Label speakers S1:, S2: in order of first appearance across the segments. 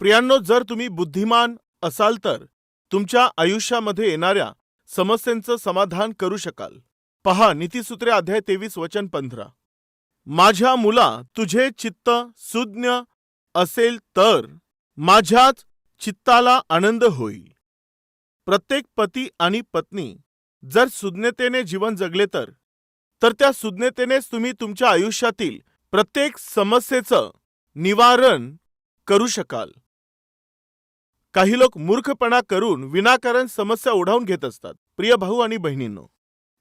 S1: प्रियांनो जर तुम्ही बुद्धिमान असाल तर तुमच्या आयुष्यामध्ये येणाऱ्या समस्यांचं समाधान करू शकाल. पहा नीतीसूत्रे अध्याय तेवीस वचन पंधरा. माझ्या मुला तुझे चित्त सुज्ञ असेल तर माझ्याच चित्ताला आनंद होईल. प्रत्येक पती आणि पत्नी जर सुज्ञतेने जीवन जगले तर तर त्या सुज्ञतेनेच तुम्ही तुमच्या आयुष्यातील प्रत्येक समस्येचं निवारण करू शकाल. काही लोक मूर्खपणा करून विनाकारण समस्या ओढावून घेत असतात. प्रिय भाऊ आणि बहिणींनो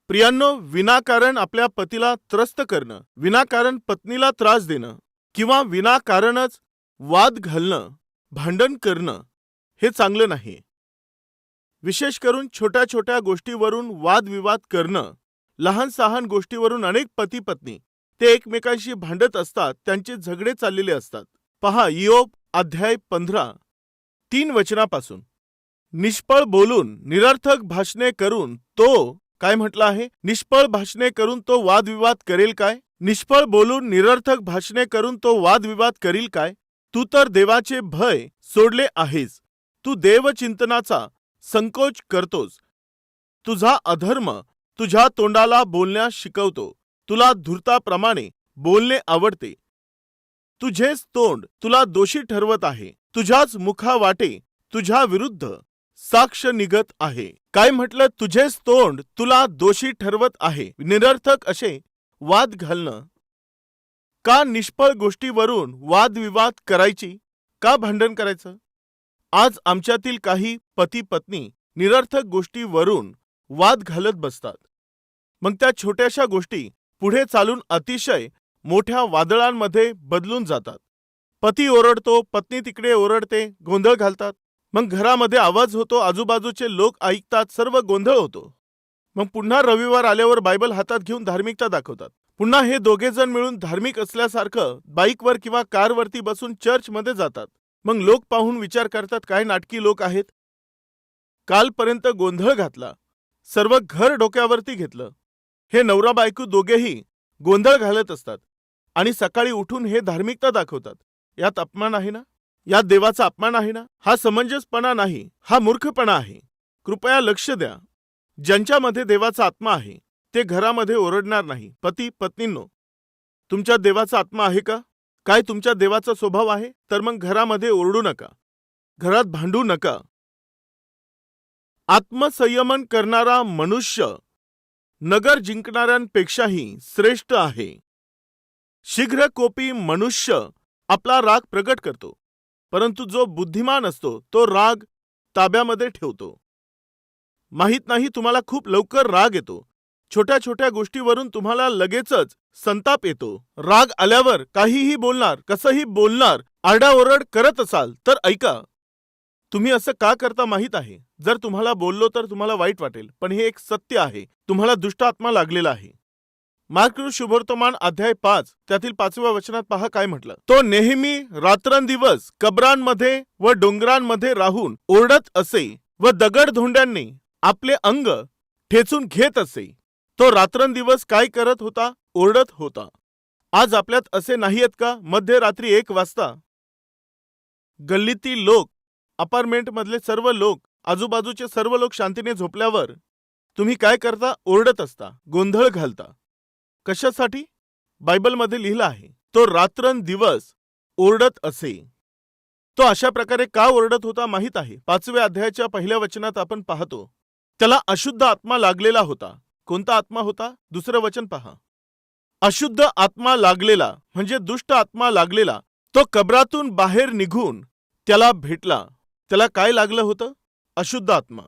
S1: प्रियांनो विनाकारण आपल्या पतीला त्रस्त करणं विनाकारण पत्नीला त्रास देणं किंवा विनाकारणच वाद घालणं भांडण करणं हे चांगलं नाही. विशेष करून छोट्या छोट्या गोष्टीवरून वादविवाद करणं लहान सहान गोष्टीवरून अनेक पती पत्नी ते एकमेकांशी भांडत असतात त्यांचे झगडे चाललेले असतात. पहा इओप अध्याय पंधरा. तीन वचनापासून. निष्फळ बोलून निरर्थक भाषणे करून तो काय म्हटलं आहे? निष्फळ भाषणे करून तो वादविवाद करेल काय? निष्फळ बोलून निरर्थक भाषणे करून तो वादविवाद करील काय? तू तर देवाचे भय सोडले आहेस. तू देवचिंतनाचा संकोच करतोस. तुझा अधर्म तुझ्या तोंडाला बोलण्यास शिकवतो. तुला धूर्ताप्रमाणे बोलणे आवडते. तुझेच तोंड तुला दोषी ठरवत आहे. तुझ्याच मुखावाटे तुझ्या विरुद्ध साक्ष निघत आहे. काय म्हटलं? तुझेच तोंड तुला दोषी ठरवत आहे. निरर्थक असे वाद घालणं. का निष्फळ गोष्टीवरून वादविवाद करायची? का भांडण करायचं? आज आमच्यातील काही पती पत्नी निरर्थक गोष्टीवरून वाद घालत बसतात. मग त्या छोट्याशा गोष्टी पुढे चालून अतिशय मोठ्या वादळांमध्ये बदलून जातात. पती ओरडतो पत्नी तिकडे ओरडते गोंधळ घालतात. मग घरामध्ये आवाज होतो आजूबाजूचे लोक ऐकतात सर्व गोंधळ होतो. मग पुन्हा रविवार आल्यावर बायबल हातात घेऊन धार्मिकता दाखवतात. पुन्हा हे दोघे जण मिळून धार्मिक असल्यासारखं बाईकवर किंवा कारवरती बसून चर्चमध्ये जातात. मग लोक पाहून विचार करतात काय नाटकी लोक आहेत? कालपर्यंत गोंधळ घातला. सर्व घर डोक्यावरती घेतलं. हे नवरा बायको दोघेही गोंधळ घालत असतात. आणि सकाळी उठून हे धार्मिकता दाखवतात. यात अपमान आहे ना? यात देवाचा अपमान आहे ना? हा समंजसपणा नाही हा मूर्खपणा आहे. कृपया लक्ष द्या. ज्यांच्यामध्ये देवाचा आत्मा आहे ते घरामध्ये ओरडणार नाही. पती पत्नींनो तुमच्या देवाचा आत्मा आहे का? काय तुमच्या देवाचा स्वभाव आहे? तर मग घरामध्ये ओरडू नका. घरात भांडू नका. आत्मसंयमन करणारा मनुष्य नगर जिंकणाऱ्यांपेक्षाही श्रेष्ठ आहे. शीघ्र कोपी मनुष्य आपला राग प्रकट करतो परंतु जो बुद्धिमान असतो तो राग ताब्यामध्ये ठेवतो. माहीत नाही तुम्हाला खूप लवकर राग येतो. छोट्या छोट्या गोष्टीवरून तुम्हाला लगेचच संताप येतो. राग आल्यावर काहीही बोलणार कसंही बोलणार आरडाओरड करत असाल तर ऐका. तुम्ही असं का करता माहीत आहे? जर तुम्हाला बोललो तर तुम्हाला वाईट वाटेल पण हे एक सत्य आहे. तुम्हाला दुष्ट आत्मा लागलेला आहे. मार्क शुभवर्तमान अध्याय पाच त्यातील पाचव्या वचनात पहा काय म्हटलं. तो नेहमी रात्रंदिवस कबरांमध्ये व डोंगरांमध्ये राहून ओरडत असे व दगड धोंड्यांनी आपले अंग ठेचून घेत असे. तो रात्रंदिवस काय करत होता? ओरडत होता. आज आपल्यात असे नाहीयेत का? मध्यरात्री एक वाजता. गल्लीतील लोक अपार्टमेंटमधले सर्व लोक आजूबाजूचे सर्व लोक शांतीने झोपल्यावर तुम्ही काय करता? ओरडत असता गोंधळ घालता. कशासाठी? बायबलमध्ये लिहिलं आहे तो रात्रंदिवस ओरडत असे. तो अशा प्रकारे का ओरडत होता माहीत आहे? पाचव्या अध्यायाच्या पहिल्या वचनात आपण पाहतो त्याला अशुद्ध आत्मा लागलेला होता. कोणता आत्मा होता? दुसरं वचन पहा. अशुद्ध आत्मा लागलेला म्हणजे दुष्ट आत्मा लागलेला तो कबरातून बाहेर निघून त्याला भेटला. त्याला काय लागलं होतं? अशुद्ध आत्मा.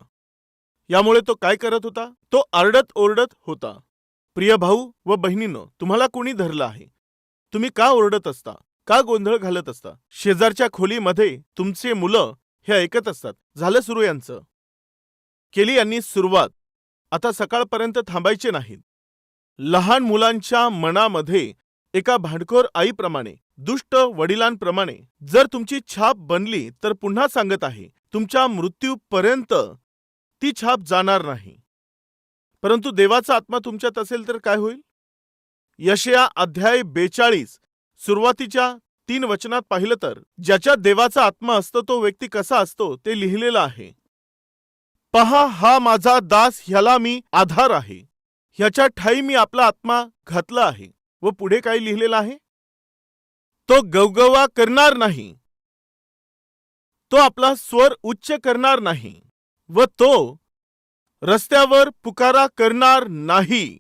S1: यामुळे तो काय करत होता? तो आरडत ओरडत होता. प्रिय भाऊ व बहिणीनं तुम्हाला कोणी धरलं आहे? तुम्ही का ओरडत असता? का गोंधळ घालत असता? शेजारच्या खोलीमध्ये तुमचे मुलं हे ऐकत असतात. झालं सुरू यांचं. केली यांनी सुरुवात. आता सकाळपर्यंत थांबायचे नाहीत. लहान मुलांच्या मनामध्ये एका भांडखोर आईप्रमाणे दुष्ट वडिलांप्रमाणे जर तुमची छाप बनली तर पुन्हा सांगत आहे तुमच्या मृत्यूपर्यंत ती छाप जाणार नाही. परंतु देवाचा आत्मा तुमच्यात असेल तर काय होईल? यशया अध्याय बेचाळीस सुरुवातीच्या तीन वचनात पाहिलं तर ज्याच्यात देवाचा आत्मा असतो तो व्यक्ती कसा असतो ते लिहिलेलं आहे. पहा हा माझा दास ह्याला मी आधार आहे. ह्याच्या ठाई मी आपला आत्मा घातला आहे. व पुढे काय लिहिलेलं आहे? तो गवगवा करणार नाही. तो आपला स्वर उच्च करणार नाही. व तो रस्त्यावर पुकारा करणार नाही.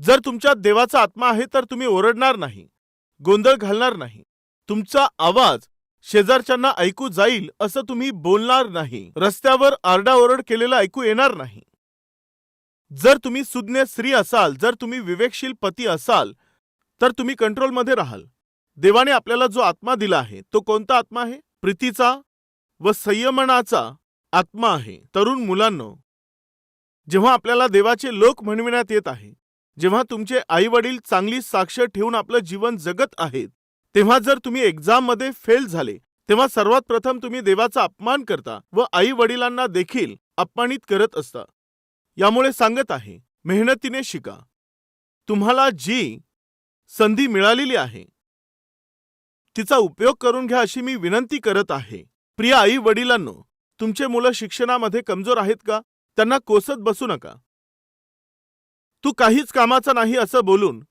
S1: जर तुमच्यात देवाचा आत्मा आहे तर तुम्ही ओरडणार नाही. गोंधळ घालणार नाही. तुमचा आवाज शेजारच्यांना ऐकू जाईल असं तुम्ही बोलणार नाही. रस्त्यावर आरडाओरड केलेलं ऐकू येणार नाही. जर तुम्ही सुज्ञ स्त्री असाल जर तुम्ही विवेकशील पती असाल तर तुम्ही कंट्रोलमध्ये राहाल. देवाने आपल्याला जो आत्मा दिला आहे तो कोणता आत्मा आहे? प्रीतीचा व संयमनाचा? आत्मा आहे. तरुण मुलांनो जेव्हा आपल्याला देवाचे लोक म्हणविण्यात येत आहे जेव्हा तुमचे आई वडील चांगली साक्ष ठेवून आपलं जीवन जगत आहेत तेव्हा जर तुम्ही एक्झाममध्ये फेल झाले तेव्हा सर्वात प्रथम तुम्ही देवाचा अपमान करता व आई वडिलांना देखील अपमानित करत असता. यामुळे सांगत आहे मेहनतीने शिका. तुम्हाला जी संधी मिळालेली आहे तिचा उपयोग करून घ्या अशी मी विनंती करत आहे. प्रिय आई वडिलांनो तुमचे मुलं शिक्षणामध्ये कमजोर आहेत का? त्यांना कोसत बसू नका. तू काहीच कामाचा नाही असं बोलून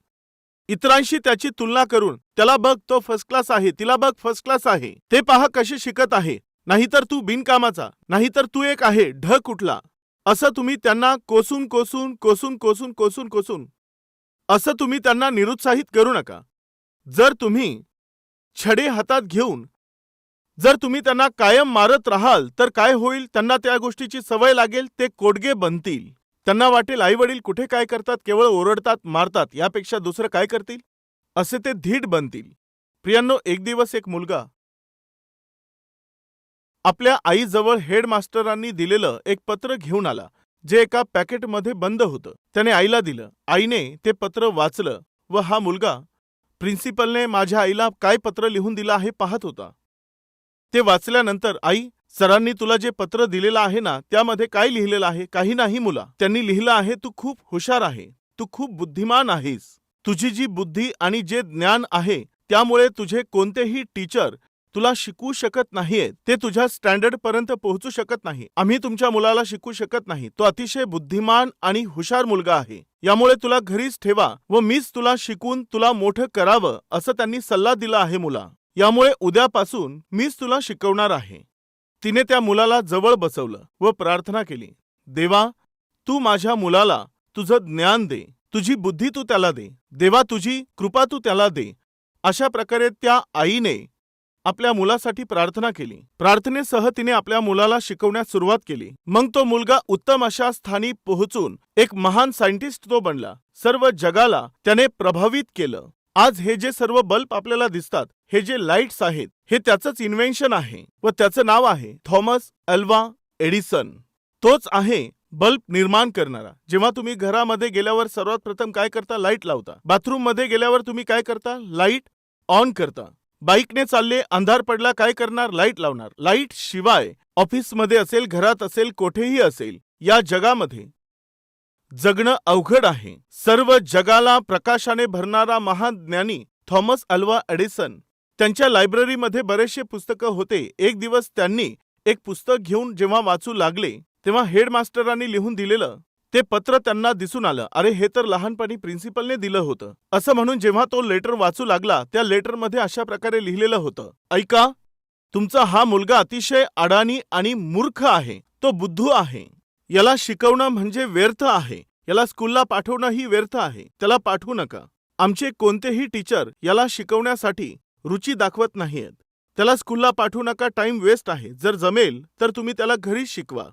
S1: इतरांशी त्याची तुलना करून त्याला बघ तो फर्स्ट क्लास आहे तिला बघ फर्स्ट क्लास आहे. ते पहा कसे शिकत आहे. नाहीतर तू बिनकामाचा नाहीतर तू एक आहे ढ कुठला. असं तुम्ही त्यांना कोसून कोसून कोसून कोसून कोसून कोसून असं तुम्ही त्यांना निरुत्साहित करू नका. जर तुम्ही छडे हातात घेऊन जर तुम्ही त्यांना कायम मारत राहाल तर काय होईल? त्यांना त्या गोष्टीची सवय लागेल ते कोडगे बनतील. त्यांना वाटेल आई वडील कुठे काय करतात केवळ ओरडतात मारतात यापेक्षा दुसरं काय करतील? असे ते धीट बनतील. प्रियांनो एक दिवस एक मुलगा. आपल्या आईजवळ हेडमास्टरांनी दिलेलं एक पत्र घेऊन आला जे एका पॅकेटमध्ये बंद होतं. त्याने आईला दिलं. आईने ते पत्र वाचलं व हा मुलगा प्रिन्सिपलने माझ्या आईला काय पत्र लिहून दिलं आहे पाहत होता. ते वाचल्यानंतर आई सरांनी तुला जे पत्र दिलेलं आहे ना त्यामध्ये काय लिहिलेलं आहे? काही नाही मुला. त्यांनी लिहिलं आहे तू खूप हुशार आहे. तू खूप बुद्धिमान आहेस. तुझी जी बुद्धी आणि जे ज्ञान आहे त्यामुळे तुझे कोणतेही टीचर तुला शिकवू शकत नाहीये ते तुझ्या स्टँडर्ड पर्यंत पोहोचू शकत नाही. आम्ही तुमच्या मुलाला शिकू शकत नाही. तो अतिशय बुद्धिमान आणि हुशार मुलगा आहे. यामुळे तुला घरीच ठेवा व मीच तुला शिकून तुला मोठं करावं असं त्यांनी सल्ला दिला आहे मुला. यामुळे उद्यापासून मीच तुला शिकवणार आहे. तिने त्या मुलाला जवळ बसवलं व प्रार्थना केली देवा तू माझ्या मुलाला तुझं ज्ञान दे तुझी बुद्धी तू त्याला दे देवा तुझी कृपा तू त्याला दे. अशा प्रकारे त्या आईने आपल्या मुलासाठी प्रार्थना केली. प्रार्थनेसह तिने आपल्या मुलाला शिकवण्यास सुरुवात केली. मग तो मुलगा उत्तम अशा स्थानी पोहोचून एक महान सायंटिस्ट तो बनला. सर्व जगाला त्याने प्रभावित केलं. आज हे जे सर्व बल्ब आपल्याला दिसतात हे जे लाईट्स आहेत हे त्याचंच इन्व्हेन्शन आहे व त्याचं नाव आहे थॉमस अल्वा एडिसन. तोच आहे बल्ब निर्माण करणारा. जेव्हा तुम्ही घरामध्ये गेल्यावर सर्वात प्रथम काय करता? लाइट लावता. बाथरूममध्ये गेल्यावर तुम्ही काय करता? लाइट ऑन करता. बाईकने चालले अंधार पडला काय करणार? लाइट लावणार. लाइट शिवाय ऑफिसमध्ये असेल घरात असेल कोठेही असेल या जगामध्ये जगणं अवघड आहे. सर्व जगाला प्रकाशाने भरणारा महान ज्ञानी थॉमस अल्वा एडिसन त्यांच्या लायब्ररीमध्ये बरेचसे पुस्तकं होते. एक दिवस त्यांनी एक पुस्तक घेऊन जेव्हा वाचू लागले तेव्हा हेडमास्टरांनी लिहून दिलेलं ते पत्र त्यांना दिसून आलं. अरे हे तर लहानपणी प्रिन्सिपलने दिलं होतं. असं म्हणून जेव्हा तो लेटर वाचू लागला त्या लेटरमध्ये अशा प्रकारे लिहिलेलं होतं. ऐका तुमचा हा मुलगा अतिशय अडाणी आणि मूर्ख आहे. तो बुद्धू आहे. याला शिकवणं म्हणजे व्यर्थ आहे. याला स्कूलला पाठवणंही व्यर्थ आहे. त्याला पाठवू नका. आमचे कोणतेही टीचर याला शिकवण्यासाठी रुची दाखवत नाहीयेत. त्याला स्कूलला पाठवू नका टाइम वेस्ट आहे. जर जमेल तर तुम्ही त्याला घरीच शिकवा.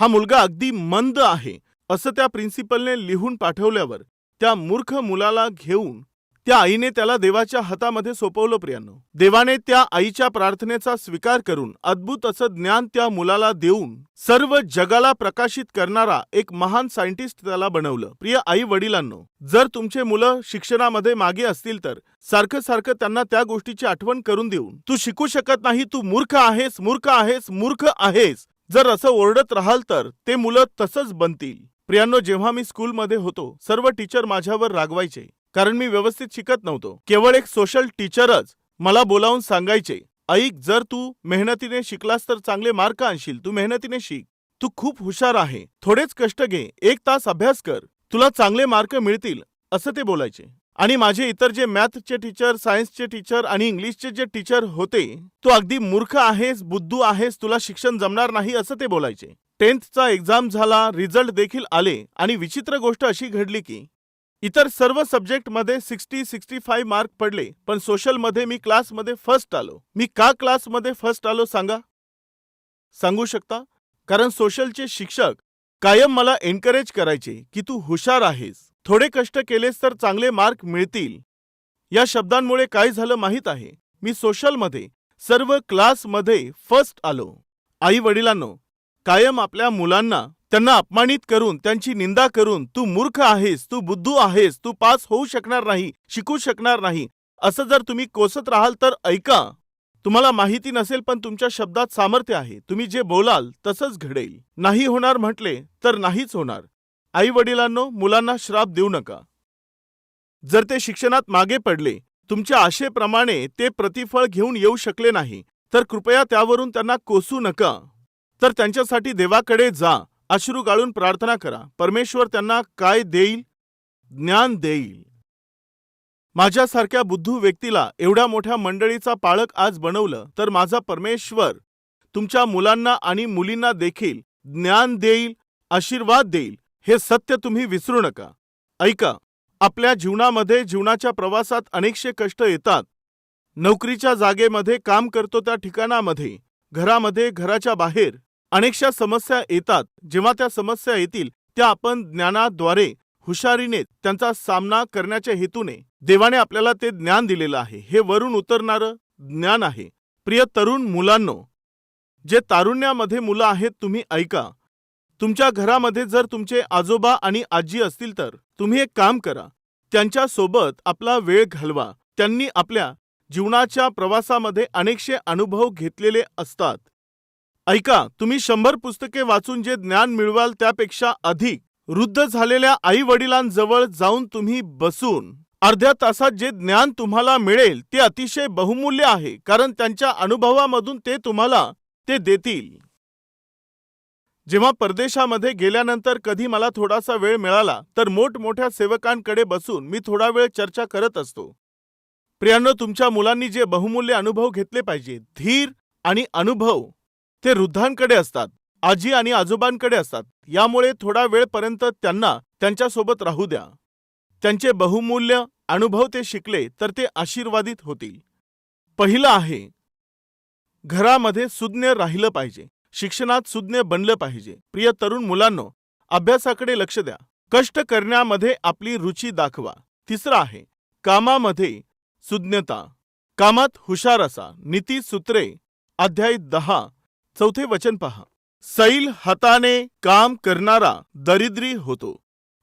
S1: हा मुलगा अगदी मंद आहे असं त्या प्रिन्सिपलने लिहून पाठवल्यावर त्या मूर्ख मुलाला घेऊन त्या आईने त्याला देवाच्या हातामध्ये सोपवलं प्रियांनो. देवाने त्या आईच्या प्रार्थनेचा स्वीकार करून अद्भुत असं ज्ञान त्या मुलाला देऊन सर्व जगाला प्रकाशित करणारा एक महान सायंटिस्ट त्याला बनवलं. प्रिय आई वडिलांनो जर तुमचे मुलं शिक्षणामध्ये मागे असतील तर सारखं सारखं त्यांना त्या गोष्टीची आठवण करून देऊन तू शिकू शकत नाही तू मूर्ख आहेस मूर्ख आहेस मूर्ख आहेस. जर असं ओरडत राहाल तर ते मुलं तसंच बनतील. प्रियांनो जेव्हा मी स्कूलमध्ये होतो सर्व टीचर माझ्यावर रागवायचे. कारण मी व्यवस्थित शिकत नव्हतो. केवळ एक सोशल टीचरच मला बोलावून सांगायचे ऐक जर तू मेहनतीने शिकलास तर चांगले मार्क आणशील तू मेहनतीने शिक. तू खूप हुशार आहे थोडेच कष्ट घे एक तास अभ्यास कर तुला चांगले मार्क मिळतील असं ते बोलायचे. आणि माझे इतर जे मॅथचे टीचर सायन्सचे टीचर आणि इंग्लिशचे जे टीचर होते तू अगदी मूर्ख आहेस बुद्धू आहेस तुला शिक्षण जमणार नाही असं ते बोलायचे. टेन्थचा एक्झाम झाला रिझल्ट देखील आले आणि विचित्र गोष्ट अशी घडली की इतर सर्व सब्जेक्टमध्ये सिक्स्टी सिक्स्टी फाईव्ह मार्क पडले पण सोशलमध्ये मी क्लासमध्ये फर्स्ट आलो. मी का क्लासमध्ये फर्स्ट आलो सांगा? सांगू शकता? कारण सोशलचे शिक्षक कायम मला एनकरेज करायचे की तू हुशार आहेस. थोडे कष्ट केलेस तर चांगले मार्क मिळतील. या शब्दांमुळे काय झालं माहीत आहे? मी सोशलमध्ये सर्व क्लासमध्ये फर्स्ट आलो. आई वडिलांनो कायम आपल्या मुलांना त्यांना अपमानित करून त्यांची निंदा करून तू मूर्ख आहेस तू बुद्धू आहेस तू पास होऊ शकणार नाही शिकू शकणार नाही. असं जर तुम्ही कोसत राहाल तर ऐका तुम्हाला माहिती नसेल पण तुमच्या शब्दात सामर्थ्य आहे. तुम्ही जे बोलाल तसंच घडेल. नाही होणार म्हटले तर नाहीच होणार. आई वडिलांनो मुलांना श्राप देऊ नका. जर ते शिक्षणात मागे पडले तुमच्या आशेप्रमाणे ते प्रतिफळ घेऊन येऊ शकले नाही तर कृपया त्यावरून त्यांना कोसू नका. तर त्यांच्यासाठी देवाकडे जा अश्रू गाळून प्रार्थना करा. परमेश्वर त्यांना काय देईल? ज्ञान देईल. माझ्यासारख्या बुद्धू व्यक्तीला एवढ्या मोठ्या मंडळीचा पाळक आज बनवलं तर माझा परमेश्वर तुमच्या मुलांना आणि मुलींना देखील ज्ञान देईल आशीर्वाद देईल हे सत्य तुम्ही विसरू नका. ऐका आपल्या जीवनामध्ये जीवनाच्या प्रवासात अनेकशे कष्ट येतात. नोकरीच्या जागेमध्ये काम करतो त्या ठिकाणामध्ये घरामध्ये घराच्या बाहेर अनेकशा समस्या येतात. जेव्हा त्या समस्या येतील त्या आपण ज्ञानाद्वारे हुशारीने त्यांचा सामना करण्याच्या हेतूने. देवाने आपल्याला ते ज्ञान दिलेलं आहे. हे वरून उतरणारं ज्ञान आहे. प्रिय तरुण मुलांनो जे तारुण्यामध्ये मुलं आहेत तुम्ही ऐका. तुमच्या घरामध्ये जर तुमचे आजोबा आणि आजी असतील तर तुम्ही एक काम करा. त्यांच्यासोबत आपला वेळ घालवा. त्यांनी आपल्या जीवनाच्या प्रवासामध्ये अनेकशे अनुभव घेतलेले असतात. ऐका तुम्ही शंभर पुस्तके वाचून जे ज्ञान मिळवाल त्यापेक्षा अधिक. वृद्ध झालेल्या आई वडिलांजवळ जाऊन तुम्ही बसून अर्ध्या तासात जे ज्ञान तुम्हाला मिळेल ते अतिशय बहुमूल्य आहे कारण त्यांच्या अनुभवामधून ते तुम्हाला ते देतील. जेव्हा परदेशामध्ये गेल्यानंतर कधी मला थोडासा वेळ मिळाला तर मोठमोठ्या सेवकांकडे बसून मी थोडा वेळ चर्चा करत असतो. प्रियांनो तुमच्या मुलांनी जे बहुमूल्य अनुभव घेतले पाहिजे धीर आणि अनुभव. ते वृद्धांकडे असतात आजी आणि आजोबांकडे असतात. यामुळे थोडा वेळपर्यंत त्यांना त्यांच्यासोबत राहू द्या. त्यांचे बहुमूल्य अनुभव ते शिकले तर ते आशीर्वादित होतील. पहिलं आहे घरामध्ये सुज्ञ राहिलं पाहिजे. शिक्षणात सुज्ञ बनलं पाहिजे. प्रिय तरुण मुलांनो अभ्यासाकडे लक्ष द्या. कष्ट करण्यामध्ये आपली रुची दाखवा. तिसरं आहे कामामध्ये सुज्ञता. कामात हुशार असा. नीती सूत्रे अध्याय दहा. चौथे वचन पहा. सैल हाताने काम करणारा दरिद्री होतो.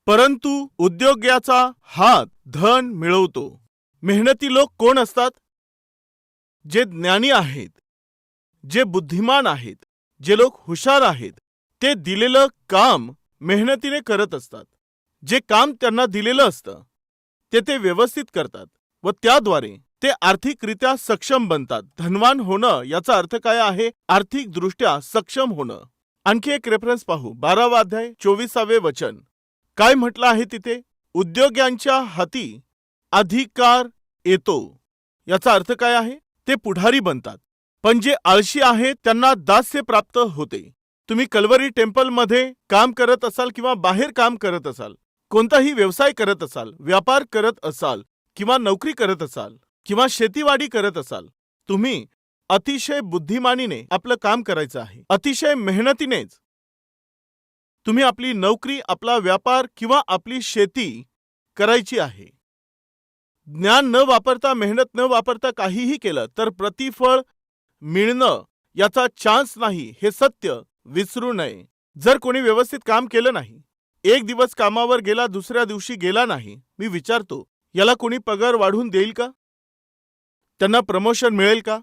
S1: परंतु उद्योग्याचा हात धन मिळवतो. मेहनती लोक कोण असतात? जे ज्ञानी आहेत जे बुद्धिमान आहेत जे लोक हुशार आहेत ते दिलेलं काम मेहनतीने करत असतात. जे काम त्यांना दिलेलं असतं ते ते व्यवस्थित करतात व त्याद्वारे ते आर्थिकरित्या सक्षम बनतात. धनवान होणं याचा अर्थ काय आहे? आर्थिकदृष्ट्या सक्षम होणं. आणखी एक रेफरन्स पाहू. बारावा अध्याय चोवीसावे वचन. काय म्हटलं आहे तिथे? उद्योगांच्या हाती अधिकार येतो. याचा अर्थ काय आहे? ते पुढारी बनतात. पण जे आळशी आहेत त्यांना दास्य प्राप्त होते. तुम्ही कलवरी टेम्पलमध्ये काम करत असाल किंवा बाहेर काम करत असाल कोणताही व्यवसाय करत असाल व्यापार करत असाल किंवा नोकरी करत असाल किंवा शेतीवाडी करत असाल तुम्ही अतिशय बुद्धिमानीने आपलं काम करायचं आहे. अतिशय मेहनतीनेच. तुम्ही आपली नोकरी आपला व्यापार किंवा आपली शेती करायची आहे. ज्ञान न वापरता मेहनत न वापरता काहीही केलं तर प्रतिफळ मिळणं याचा चान्स नाही हे सत्य विसरू नये. जर कोणी व्यवस्थित काम केलं नाही एक दिवस कामावर गेला दुसऱ्या दिवशी गेला नाही मी विचारतो याला कोणी पगार वाढून देईल का? त्यांना प्रमोशन मिळेल का?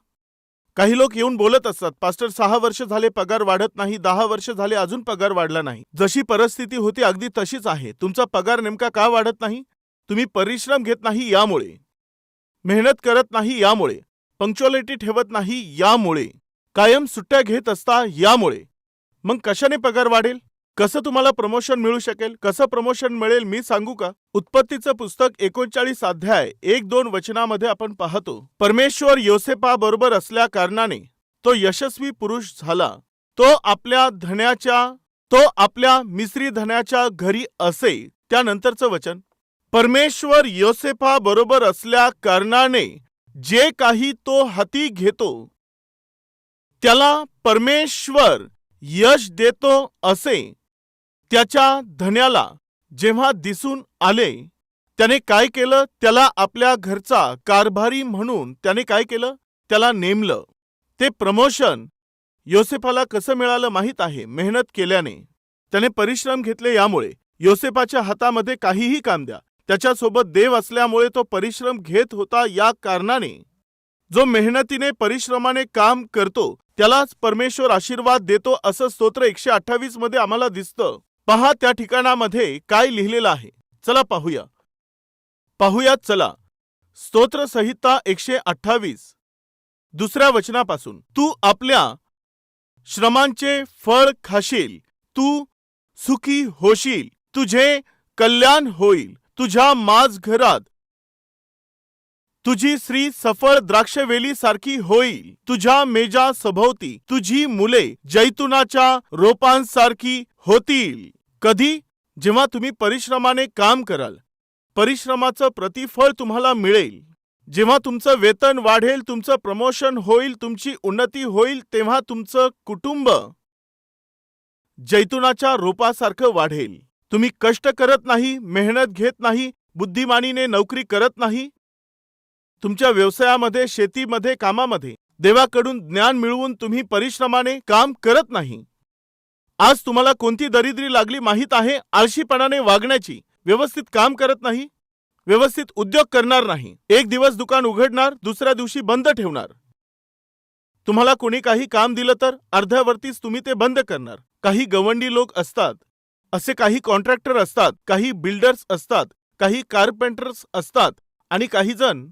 S1: काही लोक येऊन बोलत असतात पास्टर सहा वर्ष झाले पगार वाढत नाही दहा वर्ष झाले अजून पगार वाढला नाही. जशी परिस्थिती होती अगदी तशीच आहे. तुमचा पगार नेमका का वाढत नाही? तुम्ही परिश्रम घेत नाही यामुळे. मेहनत करत नाही यामुळे. पंक्च्युअलिटी ठेवत नाही यामुळे. कायम सुट्ट्या घेत असता यामुळे. मग कशाने पगार वाढेल? कसं तुम्हाला प्रमोशन मिळू शकेल? कसं प्रमोशन मिळेल? मी सांगू का? उत्पत्तीचं पुस्तक एकोणचाळीस अध्याय एक दोन वचनामध्ये आपण पाहतो. परमेश्वर योसेपा बरोबर असल्या कारणाने तो यशस्वी पुरुष झाला. तो आपल्या धन्याच्या तो आपल्या मिस्री धन्याच्या घरी असे त्यानंतरचं वचन. परमेश्वर योसेफा बरोबर असल्या कारणाने जे काही तो हाती घेतो त्याला परमेश्वर यश देतो असे त्याच्या धन्याला जेव्हा दिसून आले त्याने काय केलं? त्याला आपल्या घरचा कारभारी म्हणून त्याने काय केलं? त्याला नेमलं. ते प्रमोशन योसेफाला कसं मिळालं माहीत आहे मेहनत केल्याने. त्याने परिश्रम घेतले यामुळे. योसेफाच्या हातामध्ये काहीही काम द्या. त्याच्यासोबत देव असल्यामुळे तो परिश्रम घेत होता या कारणाने. जो मेहनतीने परिश्रमाने काम करतो त्यालाच परमेश्वर आशीर्वाद देतो असं स्तोत्र एकशे अठ्ठावीसमध्ये आम्हाला दिसतं. पहा त्या ठिकाणामध्ये काय लिहिलेलं आहे. चला पाहूया. पाहूया चला. स्तोत्र संहिता एकशे अठ्ठावीस. दुसऱ्या वचनापासून. तू आपल्या श्रमांचे फळ खाशील. तू सुखी होशील. तुझे कल्याण होईल. तुझ्या माझ घरात तुझी स्त्री सफळ द्राक्षवेली सारखी होईल. तुझ्या मेजा सभोवती तुझी मुले जैतुनाच्या रोपांसारखी होतील. कधी? जेव्हा तुम्ही परिश्रमाने काम कराल परिश्रमाचं प्रतिफळ तुम्हाला मिळेल. जेव्हा तुमचं वेतन वाढेल तुमचं प्रमोशन होईल तुमची उन्नती होईल तेव्हा तुमचं कुटुंब जैतुनाच्या रोपासारखं वाढेल. तुम्ही कष्ट करत नाही मेहनत घेत नाही बुद्धिमानीने नोकरी करत नाही? तुमच्या व्यवसायामध्ये शेतीमध्ये कामामध्ये देवाकडून ज्ञान मिळवून तुम्ही परिश्रमाने काम करत नाही. आज तुम्हाला कोणती दरिद्री लागली माहीत आहे? आळशीपणाने वागण्याची. व्यवस्थित काम करत नाही. व्यवस्थित उद्योग करणार नाही. एक दिवस दुकान उघडणार दुसऱ्या दिवशी बंद ठेवणार. तुम्हाला कोणी काही काम दिलं तर अर्ध्यावरतीच तुम्ही ते बंद करणार. काही गवंडी लोक असतात. असे काही कॉन्ट्रॅक्टर असतात. काही बिल्डर्स असतात. काही कारपेंटर्स असतात. आणि काही जण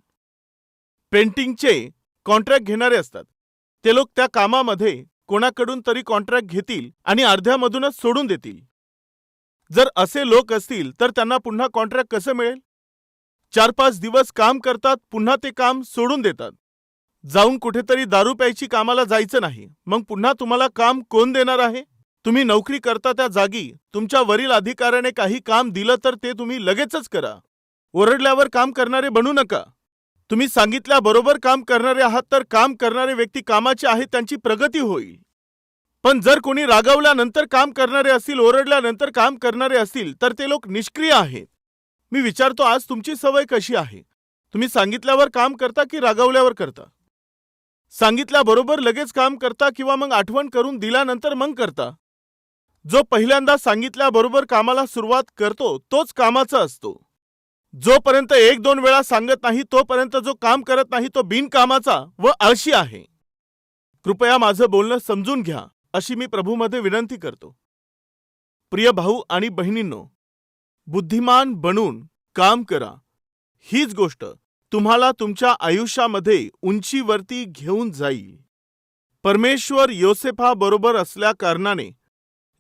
S1: पेंटिंगचे कॉन्ट्रॅक्ट घेणारे असतात. ते लोक त्या कामामध्ये कोणाकडून तरी कॉन्ट्रॅक्ट घेतील आणि अर्ध्यामधूनच सोडून देतील. जर असे लोक असतील तर त्यांना पुन्हा कॉन्ट्रॅक्ट कसं मिळेल? चार पाच दिवस काम करतात पुन्हा ते काम सोडून देतात. जाऊन कुठेतरी दारू प्यायची कामाला जायचं नाही मग पुन्हा तुम्हाला काम कोण देणार आहे? तुम्ही नोकरी करता त्या जागी तुमच्या वरील अधिकाऱ्याने काही काम दिलं तर ते तुम्ही लगेचच करा. ओरडल्यावर काम करणारे बनू नका. तुम्ही सांगितल्याबरोबर काम करणारे आहात तर काम करणारे व्यक्ती कामाचे आहेत त्यांची प्रगती होईल. पण जर कोणी रागावल्यानंतर काम करणारे असतील ओरडल्यानंतर काम करणारे असतील तर ते लोक निष्क्रिय आहेत. मी विचारतो आज तुमची सवय कशी आहे? तुम्ही सांगितल्यावर काम करता की रागावल्यावर करता? सांगितल्याबरोबर लगेच काम करता किंवा मग आठवण करून दिल्यानंतर मग करता? जो पहिल्यांदा सांगितल्याबरोबर कामाला सुरुवात करतो तोच कामाचा असतो. जोपर्यंत एक दोन वेळा सांगत नाही तोपर्यंत जो काम करत नाही तो बिनकामाचा व आळशी आहे. कृपया माझं बोलणं समजून घ्या अशी मी प्रभूमध्ये विनंती करतो. प्रिय भाऊ आणि बहिणींनो बुद्धिमान बनून काम करा. हीच गोष्ट तुम्हाला तुमच्या आयुष्यामध्ये उंचीवरती घेऊन जाईल. परमेश्वर योसेफा बरोबर असल्या कारणाने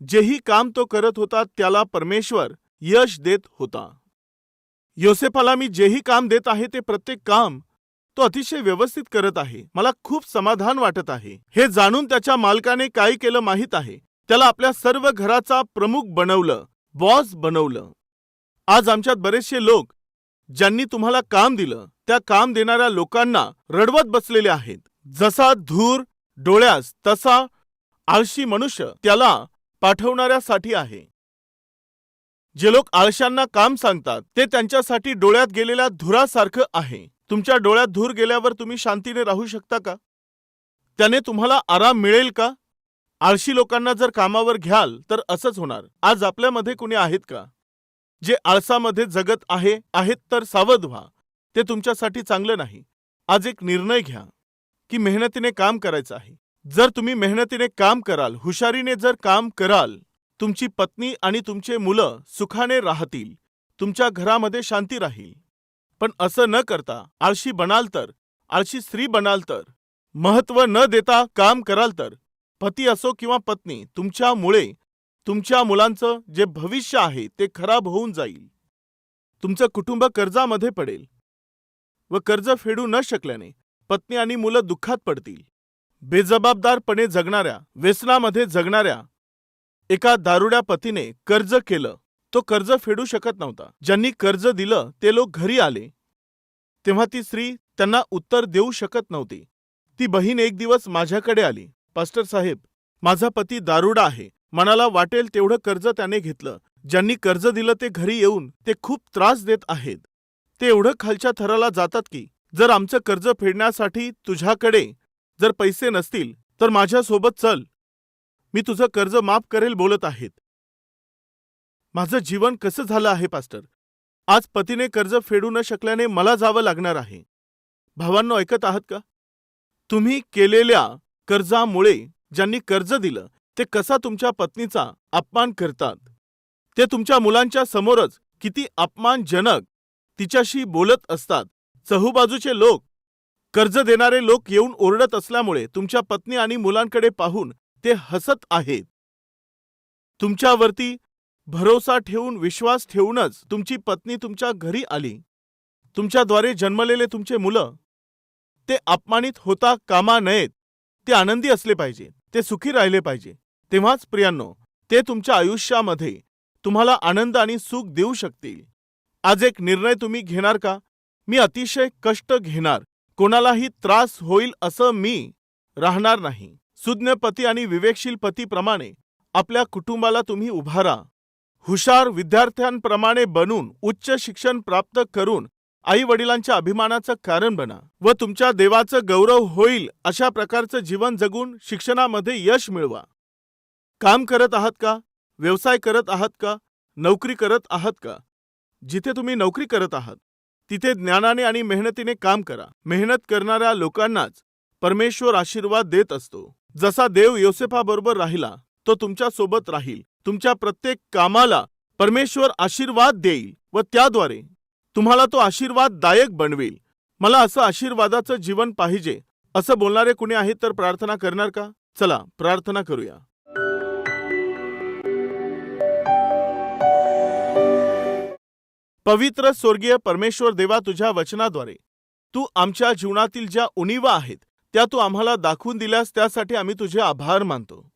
S1: जेही काम तो करत होता त्याला परमेश्वर यश देत होता. योसेफाला मी जेही काम देत आहे ते प्रत्येक काम तो अतिशय व्यवस्थित करत आहे. मला खूप समाधान वाटत आहे. हे जाणून त्याच्या मालकाने काय केलं माहीत आहे. त्याला आपल्या सर्व घराचा प्रमुख बनवलं बॉस बनवलं. आज आमच्यात बरेचसे लोक ज्यांनी तुम्हाला काम दिलं त्या काम देणाऱ्या लोकांना रडवत बसलेले आहेत. जसा धूर डोळ्यास तसा आळशी मनुष्य त्याला पाठवणाऱ्यासाठी आहे. जे लोक आळशांना काम सांगतात ते त्यांच्यासाठी डोळ्यात गेलेल्या धुरासारखं आहे. तुमच्या डोळ्यात धूर गेल्यावर तुम्ही शांतीने राहू शकता का? त्याने तुम्हाला आराम मिळेल का? आळशी लोकांना जर कामावर घ्याल तर असंच होणार. आज आपल्यामध्ये कुणी आहेत का? जे आळसामध्ये जगत आहे आहेत तर सावध व्हा. ते तुमच्यासाठी चांगलं नाही. आज एक निर्णय घ्या की मेहनतीने काम करायचं आहे. जर तुम्ही मेहनतीने काम कराल हुशारीने जर काम कराल तुमची पत्नी आणि तुमचे मुलं सुखाने राहतील. तुमच्या घरामध्ये शांती राहील. पण असं न करता आळशी बनाल तर आळशी स्त्री बनाल तर महत्त्व न देता काम कराल तर पती असो किंवा पत्नी तुमच्यामुळे तुमच्या मुलांचं जे भविष्य आहे ते खराब होऊन जाईल. तुमचं कुटुंब कर्जामध्ये पडेल. व कर्ज फेडू न शकल्याने पत्नी आणि मुलं दुःखात पडतील. बेजबाबदारपणे जगणाऱ्या व्यसनामध्ये जगणाऱ्या एका दारुड्या पतीने कर्ज केलं. तो कर्ज फेडू शकत नव्हता. ज्यांनी कर्ज दिलं ते लोक घरी आले. तेव्हा ती स्त्री त्यांना उत्तर देऊ शकत नव्हती. ती बहीण एक दिवस माझ्याकडे आली. पास्टर साहेब माझा पती दारुडा आहे. मनाला वाटेल तेवढं कर्ज त्याने घेतलं. ज्यांनी कर्ज दिलं ते घरी येऊन ते खूप त्रास देत आहेत. ते एवढं खालच्या थराला जातात की जर आमचं कर्ज फेडण्यासाठी तुझ्याकडे जर पैसे नसतील तर माझ्यासोबत चल. मी तुझं कर्ज माफ करेल बोलत आहेत. माझं जीवन कसं झालं आहे पास्टर? आज पतीने कर्ज फेडू न शकल्याने मला जावं लागणार आहे. भावांनो ऐकत आहात का? तुम्ही केलेल्या कर्जामुळे ज्यांनी कर्ज दिलं ते कसा तुमच्या पत्नीचा अपमान करतात? ते तुमच्या मुलांच्या समोरच किती अपमानजनक तिच्याशी बोलत असतात. चहूबाजूचे लोक कर्ज देणारे लोक येऊन ओरडत असल्यामुळे तुमच्या पत्नी आणि मुलांकडे पाहून ते हसत आहेत. तुमच्यावरती भरोसा ठेवून विश्वास ठेवूनच तुमची पत्नी तुमच्या घरी आली. तुमच्याद्वारे जन्मलेले तुमचे मुलं. ते अपमानित होता कामा नयेत. ते आनंदी असले पाहिजे. ते सुखी राहिले पाहिजे. तेव्हाच प्रियांनो ते तुमच्या आयुष्यामध्ये तुम्हाला आनंद आणि सुख देऊ शकतील. आज एक निर्णय तुम्ही घेणार का? मी अतिशय कष्ट घेणार. कोणालाही त्रास होईल असं मी राहणार नाही. सुज्ञ पती आणि विवेकशील पतीप्रमाणे आपल्या कुटुंबाला तुम्ही उभारा हुशार विद्यार्थ्यांप्रमाणे बनून उच्च शिक्षण प्राप्त करून आई वडिलांच्या अभिमानाचं कारण बना व तुमच्या देवाचं गौरव होईल अशा प्रकारचं जीवन जगून शिक्षणामध्ये यश मिळवा. काम करत आहात का? व्यवसाय करत आहात का? नोकरी करत आहात का? जिथे तुम्ही नोकरी करत आहात तिथे ज्ञानाने आणि मेहनतीने काम करा. मेहनत करणाऱ्या लोकांनाच परमेश्वर आशीर्वाद देत असतो. जसा देव योसेफाबरोबर राहिला तो तुमच्यासोबत राहील. तुमच्या प्रत्येक कामाला परमेश्वर आशीर्वाद देईल व त्याद्वारे तुम्हाला तो आशीर्वाददायक बनवेल. मला असं आशीर्वादाचं जीवन पाहिजे असं बोलणारे कुणी आहेत तर प्रार्थना करणार का? चला प्रार्थना करूया. पवित्र स्वर्गीय परमेश्वर देवा तुझ्या वचनाद्वारे तू आमच्या जीवनातील ज्या उणीवा आहेत त्या तू आम्हाला दाखवून दिल्यास त्यासाठी आम्ही तुझे आभार मानतो.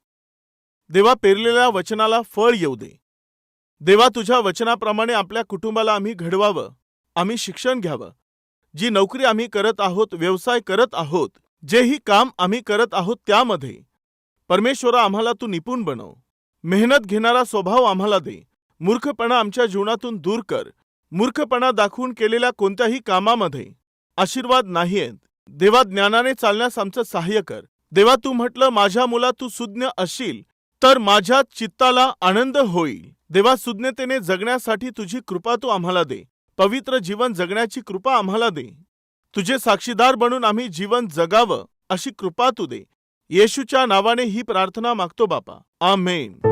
S1: देवा पेरलेल्या वचनाला फळ येऊ दे. देवा तुझ्या वचनाप्रमाणे आपल्या कुटुंबाला आम्ही घडवावं. आम्ही शिक्षण घ्यावं. जी नोकरी आम्ही करत आहोत व्यवसाय करत आहोत जेही काम आम्ही करत आहोत त्यामध्ये. परमेश्वरा आम्हाला तू निपुण बनव. मेहनत घेणारा स्वभाव आम्हाला दे. मूर्खपणा आमच्या जीवनातून दूर कर. मूर्खपणा दाखवून केलेल्या कोणत्याही कामामध्ये. आशीर्वाद नाहीयेत देवा ज्ञानाने चालण्यास आमचं सहाय्य कर. देवा तू म्हटलं माझ्या मुला तू सुज्ञ असशील तर माझ्या चित्ताला आनंद होईल. देवा सुज्ञतेने जगण्यासाठी तुझी कृपा तू आम्हाला दे. पवित्र जीवन जगण्याची कृपा आम्हाला दे. तुझे साक्षीदार बनून आम्ही जीवन जगावं अशी कृपा तू दे. येशूच्या नावाने ही प्रार्थना मागतो बापा. आमेन.